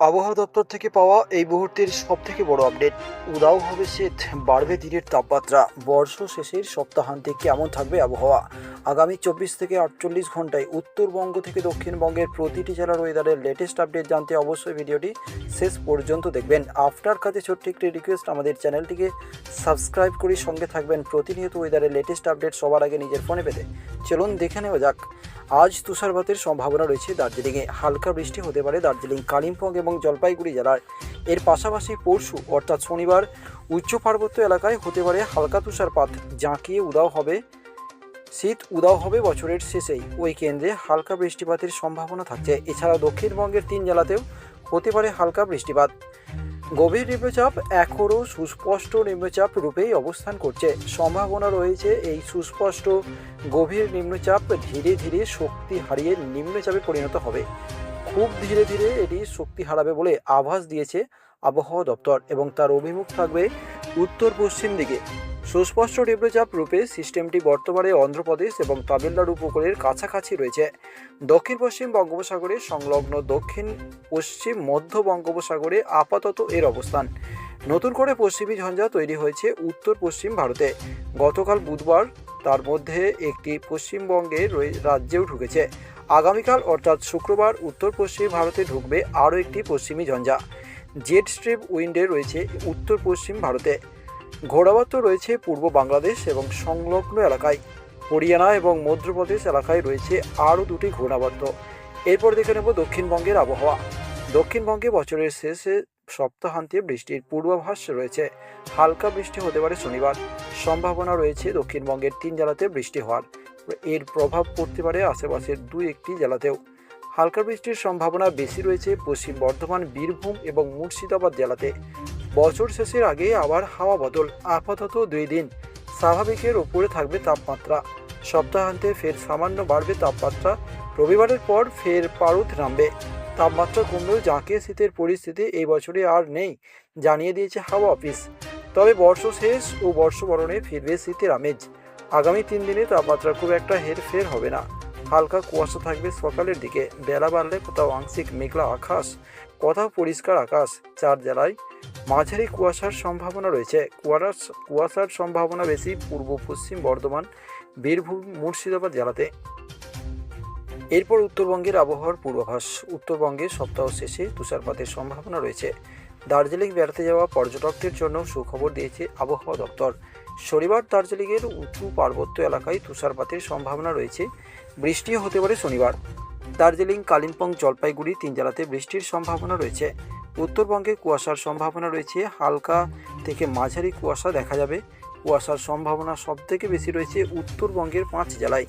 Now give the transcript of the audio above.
আবহাওয়া দপ্তর থেকে পাওয়া এই মুহূর্তের সব থেকে বড় আপডেট উদাও হবে শীত, বাড়বে দিনের তাপমাত্রা। বর্ষ শেষের সপ্তাহান্তে কেমন থাকবে আবহাওয়া? আগামী চব্বিশ থেকে আটচল্লিশ ঘন্টায় উত্তরবঙ্গ থেকে দক্ষিণবঙ্গের প্রতিটি জেলার ওয়েদারের লেটেস্ট আপডেট জানতে অবশ্যই ভিডিওটি শেষ পর্যন্ত দেখবেন। আফটার কাছে ছোট্ট একটি রিকোয়েস্ট আমাদের চ্যানেলটিকে সাবস্ক্রাইব করে সঙ্গে থাকবেন। প্রতিনিয়ত ওয়েদারের লেটেস্ট আপডেট সবার আগে নিজের ফোনে পেতে। চলুন দেখে নেওয়া যাক। আজ তুষারপাতের সম্ভাবনা রয়েছে দার্জিলিংয়ে। হালকা বৃষ্টি হতে পারে দার্জিলিং, কালিম্পং এবং জলপাইগুড়ি জেলার এর পাশাপাশি পরশু, অর্থাৎ শনিবার, উচ্চ পার্বত্য এলাকায় হতে পারে হালকা তুষারপাত। জাঁকিয়ে উদাও হবে, শীত উদাও হবে বছরের শেষেই। ওই কেন্দ্রে হালকা বৃষ্টিপাতের সম্ভাবনা থাকছে। এছাড়া দক্ষিণবঙ্গের তিন জেলাতেও হতে পারে হালকা বৃষ্টিপাত। গভীর নিম্নচাপ এখনও সুস্পষ্ট নিম্নচাপ রূপেই অবস্থান করছে। সম্ভাবনা রয়েছে এই সুস্পষ্ট গভীর নিম্নচাপ ধীরে ধীরে শক্তি হারিয়ে নিম্নচাপে পরিণত হবে। খুব ধীরে ধীরে এটি শক্তি হারাবে বলে আভাস দিয়েছে আবহাওয়া দপ্তর এবং তার অভিমুখ থাকবে উত্তর পশ্চিম দিকে। সুস্পষ্ট নিম্নচাপ রূপে সিস্টেমটি বর্তমানে অন্ধ্রপ্রদেশ এবং তামিলনাড়ু উপকূলের কাছাকাছি রয়েছে। দক্ষিণ পশ্চিম বঙ্গোপসাগরে সংলগ্ন দক্ষিণ, পশ্চিম, মধ্য বঙ্গোপসাগরে আপাতত এর অবস্থান। নতুন করে পশ্চিমী ঝঞ্ঝা তৈরি হয়েছে উত্তর পশ্চিম ভারতে। গতকাল বুধবার তার মধ্যে একটি পশ্চিমবঙ্গে রাজ্যেও ঢুকেছে। আগামীকাল অর্থাৎ শুক্রবার উত্তর পশ্চিম ভারতে ঢুকবে আরও একটি পশ্চিমী ঝঞ্ঝা। জেট স্ট্রিপ উইন্ডে রয়েছে উত্তর পশ্চিম ভারতে। ঘোড়াবর্ত রয়েছে পূর্ব বাংলাদেশ এবং সংলগ্ন এলাকায়। হরিয়ানা এবং মধ্যপ্রদেশ এলাকায় রয়েছে আরও দুটি ঘূর্ণাবর্ত। এরপর দেখে নেব দক্ষিণবঙ্গের আবহাওয়া। দক্ষিণবঙ্গে বছরের শেষে সপ্তাহান্তে বৃষ্টির পূর্বাভাস রয়েছে। হালকা বৃষ্টি হতে পারে শনিবার। সম্ভাবনা রয়েছে দক্ষিণবঙ্গের তিন জেলাতে বৃষ্টি হওয়ার। এর প্রভাব পড়তে পারে আশেপাশের দুই একটি জেলাতেও। হালকা বৃষ্টির সম্ভাবনা বেশি রয়েছে পশ্চিম বর্ধমান, বীরভূম এবং মুর্শিদাবাদ জেলাতে। বছর শেষের আগে আবার হাওয়া বদল, আপাতত দুই দিন। স্বাভাবিকের ওপরে থাকবে তাপমাত্রা। সপ্তাহান্তে ফের সামান্য বাড়বে তাপমাত্রা। রবিবারের পর ফের পারদ নামবে। তাপমাত্রা কমলেও জাঁকিয়ে শীতের পরিস্থিতি এই বছরে আর নেই, জানিয়ে দিয়েছে হাওয়া অফিস। তবে বর্ষ শেষ ও বর্ষবরণে ফিরবে শীতের আমেজ। আগামী তিন দিনে তাপমাত্রা খুব একটা হেরফের হবে না। হালকা কুয়াশা থাকবে সকালের দিকে। বেলা বাড়লে কোথাও আংশিক মেঘলা আকাশ, কোথাও পরিষ্কার আকাশ। চার জেলায় মাঝারি কুয়াশার সম্ভাবনা রয়েছে। কুয়াশার কুয়াশার সম্ভাবনা বেশি পূর্ব, পশ্চিম বর্ধমান, বীরভূম, মুর্শিদাবাদ জেলাতে। এরপর উত্তরবঙ্গের আবহাওয়ার পূর্বাভাস। উত্তরবঙ্গে সপ্তাহ শেষে তুষারপাতের সম্ভাবনা রয়েছে। দার্জিলিং বেড়াতে যাওয়া পর্যটকদের জন্য সুখবর দিয়েছে আবহাওয়া দপ্তর। শনিবার দার্জিলিংয়ের উঁচু পার্বত্য এলাকায় তুষারপাতের সম্ভাবনা রয়েছে। বৃষ্টিও হতে পারে শনিবার। দার্জিলিং, কালিম্পং, জলপাইগুড়ি তিন জেলাতে বৃষ্টির সম্ভাবনা রয়েছে। উত্তরবঙ্গে কুয়াশার সম্ভাবনা রয়েছে। হালকা থেকে মাঝারি কুয়াশা দেখা যাবে। কুয়াশার সম্ভাবনা সবথেকে বেশি রয়েছে উত্তরবঙ্গের পাঁচ জেলায়।